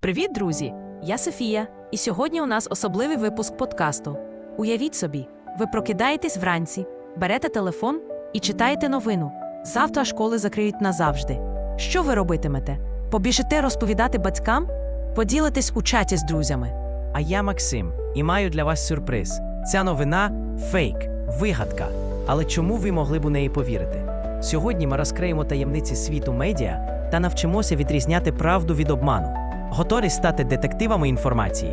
Привіт, друзі! Я Софія, і сьогодні у нас особливий випуск подкасту. Уявіть собі, ви прокидаєтесь вранці, берете телефон і читаєте новину. Завтра школи закриють назавжди. Що ви робитимете? Побіжите розповідати батькам? Поділитесь у чаті з друзями. А я Максим і маю для вас сюрприз. Ця новина фейк, вигадка. Але чому ви могли б у неї повірити? Сьогодні ми розкриємо таємниці світу медіа та навчимося відрізняти правду від обману. Готові стати детективами інформації.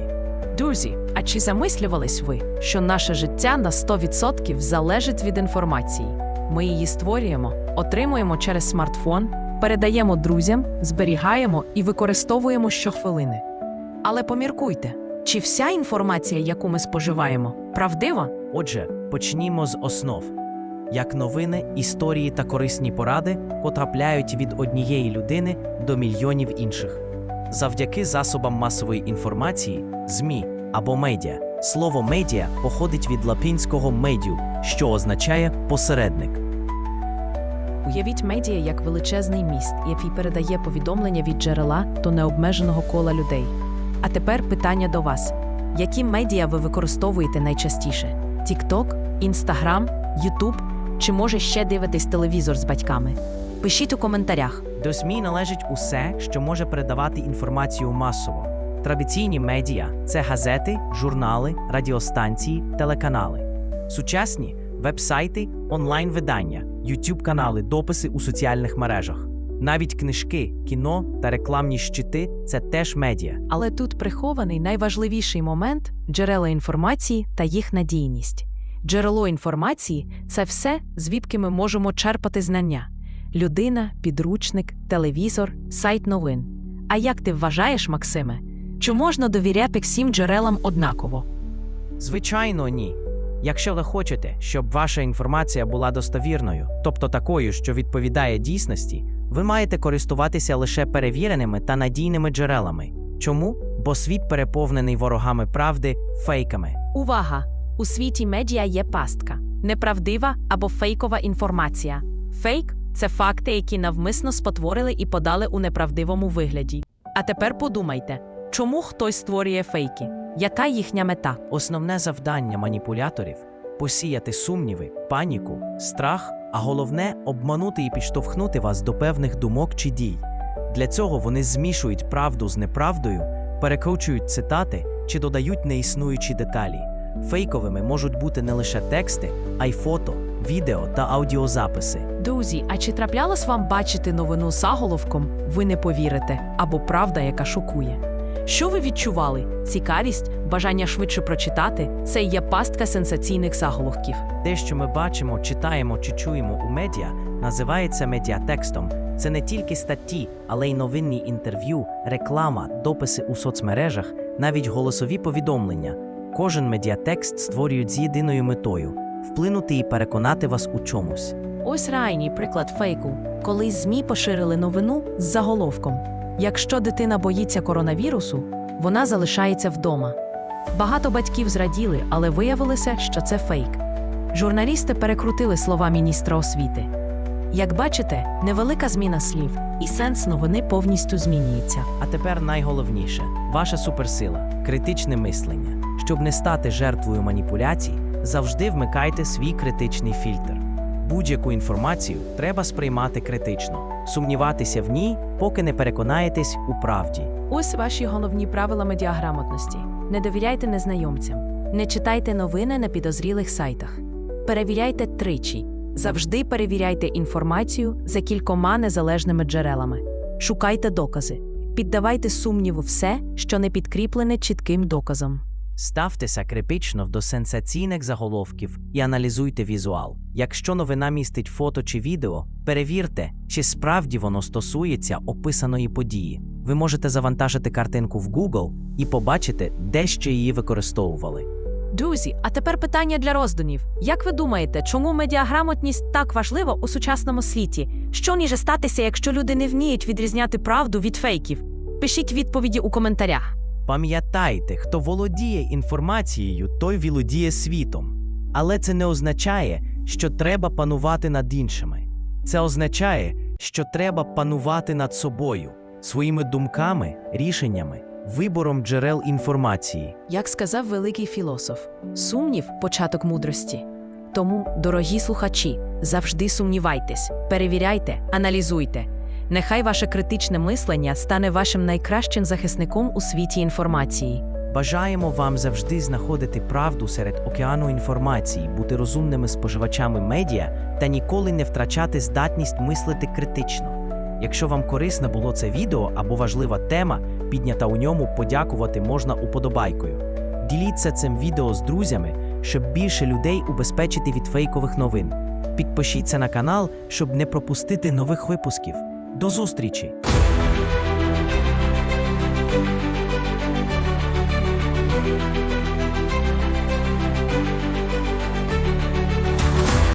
Друзі, а чи замислювались ви, що наше життя на 100% залежить від інформації? Ми її створюємо, отримуємо через смартфон, передаємо друзям, зберігаємо і використовуємо щохвилини. Але поміркуйте, чи вся інформація, яку ми споживаємо, правдива? Отже, почнімо з основ. Як новини, історії та корисні поради потрапляють від однієї людини до мільйонів інших. Завдяки засобам масової інформації, ЗМІ або медіа. Слово медіа походить від латинського медіу, що означає посередник. Уявіть медіа як величезний міст, який передає повідомлення від джерела до необмеженого кола людей. А тепер питання до вас: які медіа ви використовуєте найчастіше? TikTok, Instagram, YouTube? Чи може ще дивитесь телевізор з батьками? Пишіть у коментарях. До ЗМІ належить усе, що може передавати інформацію масово. Традиційні медіа це газети, журнали, радіостанції, телеканали. Сучасні вебсайти, онлайн-видання, youtube канали дописи у соціальних мережах. Навіть книжки, кіно та рекламні щити це теж медіа. Але тут прихований найважливіший момент джерела інформації та їх надійність. Джерело інформації це все, звідки ми можемо черпати знання: людина, підручник, телевізор, сайт новин. А як ти вважаєш, Максиме? Чи можна довіряти всім джерелам однаково? Звичайно, ні. Якщо ви хочете, щоб ваша інформація була достовірною, тобто такою, що відповідає дійсності, ви маєте користуватися лише перевіреними та надійними джерелами. Чому? Бо світ переповнений ворогами правди, фейками. Увага! У світі медіа є пастка, неправдива або фейкова інформація. Фейк це факти, які навмисно спотворили і подали у неправдивому вигляді. А тепер подумайте, чому хтось створює фейки? Яка їхня мета? Основне завдання маніпуляторів посіяти сумніви, паніку, страх, а головне обманути і підштовхнути вас до певних думок чи дій. Для цього вони змішують правду з неправдою, перекручують цитати чи додають неіснуючі деталі. Фейковими можуть бути не лише тексти, а й фото, відео та аудіозаписи. Друзі, а чи траплялось вам бачити новину заголовком Ви не повірите або правда, яка шокує? Що ви відчували? Цікавість, бажання швидше прочитати це є пастка сенсаційних заголовків. Те, що ми бачимо, читаємо чи чуємо у медіа, називається медіатекстом. Це не тільки статті, але й новинні інтерв'ю, реклама, дописи у соцмережах, навіть голосові повідомлення. Кожен медіатекст створюють з єдиною метою вплинути і переконати вас у чомусь. Ось реальний приклад фейку, коли ЗМІ поширили новину з заголовком: Якщо дитина боїться коронавірусу, вона залишається вдома. Багато батьків зраділи, але виявилося, що це фейк. Журналісти перекрутили слова міністра освіти. Як бачите, невелика зміна слів, і сенс новини повністю змінюється. А тепер найголовніше ваша суперсила критичне мислення. Щоб не стати жертвою маніпуляцій, завжди вмикайте свій критичний фільтр. Будь-яку інформацію треба сприймати критично, сумніватися в ній, поки не переконаєтесь у правді. Ось ваші головні правила медіаграмотності. Не довіряйте незнайомцям, не читайте новини на підозрілих сайтах. Перевіряйте тричі. Завжди перевіряйте інформацію за кількома незалежними джерелами. Шукайте докази. Піддавайте сумніву все, що не підкріплене чітким доказом. Ставтеся критично до сенсаційних заголовків і аналізуйте візуал. Якщо новина містить фото чи відео, перевірте, чи справді воно стосується описаної події. Ви можете завантажити картинку в Google і побачити, де ще її використовували. Друзі, а тепер питання для роздумів. Як ви думаєте, чому медіаграмотність так важлива у сучасному світі? Що може статися, якщо люди не вміють відрізняти правду від фейків? Пишіть відповіді у коментарях. Пам'ятайте, хто володіє інформацією, той володіє світом. Але це не означає, що треба панувати над іншими. Це означає, що треба панувати над собою, своїми думками, рішеннями, вибором джерел інформації. Як сказав великий філософ, сумнів початок мудрості. Тому, дорогі слухачі, завжди сумнівайтесь, перевіряйте, аналізуйте. Нехай ваше критичне мислення стане вашим найкращим захисником у світі інформації. Бажаємо вам завжди знаходити правду серед океану інформації, бути розумними споживачами медіа та ніколи не втрачати здатність мислити критично. Якщо вам корисне було це відео або важлива тема, піднята у ньому, подякувати можна уподобайкою. Діліться цим відео з друзями, щоб більше людей убезпечити від фейкових новин. Підпишіться на канал, щоб не пропустити нових випусків. До зустрічі! Música